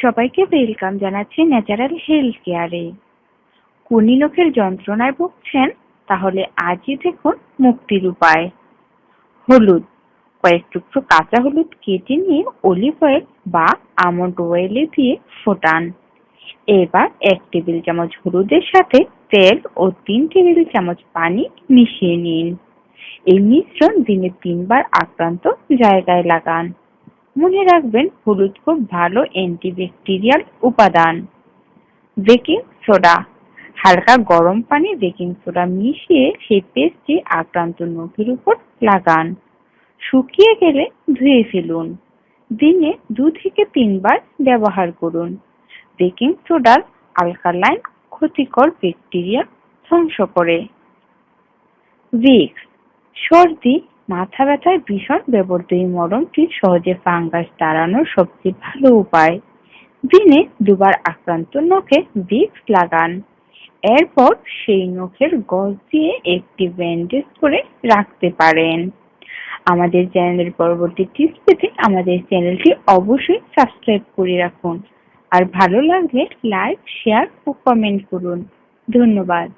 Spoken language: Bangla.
সবাইকে ওয়েলকাম জানাচ্ছি ন্যাচারাল হেলথ কেয়ারে কুনি নখের যন্ত্রণায় ভুগছেন, তাহলে আজই দেখুন মুক্তির উপায়। হলুদ, কয়েক টুকরো কাঁচা হলুদ কেটে নিয়ে অলিভ অয়েল বা আমন্ড অয়েলে দিয়ে ফোটান। এবার এক টেবিল চামচ হলুদের সাথে তেল ও তিন টেবিল চামচ পানি মিশিয়ে নিন। এই মিশ্রণ দিনে তিনবার আক্রান্ত জায়গায় লাগান। মনে রাখবেন, হলুদ খুব ভালো অ্যান্টিব্যাকটেরিয়াল উপাদান। বেকিং সোডা হালকা গরম পানি বেকিং সোডা মিশিয়ে সেই পেস্টটি আক্রান্ত নখের উপর লাগান। শুকিয়ে গেলে ধুয়ে ফেলুন। দিনে দু থেকে তিনবার ব্যবহার করুন। বেকিং সোডার আলকালাইন ক্ষতিকর ব্যাকটেরিয়া ধ্বংস করে। ভিক্স সর্দি মাথা ব্যথায় ভীষণ ব্যবহৃত এই মলমটি সহজে ফাঙ্গাস তাড়ানোর সবচেয়ে ভালো উপায়? দিনে দুবার আক্রান্ত নখে ভিক্স লাগান। এরপর সেই নখের গজ দিয়ে একটি ব্যান্ডেজ করে রাখতে পারেন। আমাদের চ্যানেলের পরবর্তী টিপস পেতে আমাদের চ্যানেলটি অবশ্যই সাবস্ক্রাইব করে রাখুন। আর ভালো লাগলে লাইক শেয়ার ও কমেন্ট করুন। ধন্যবাদ।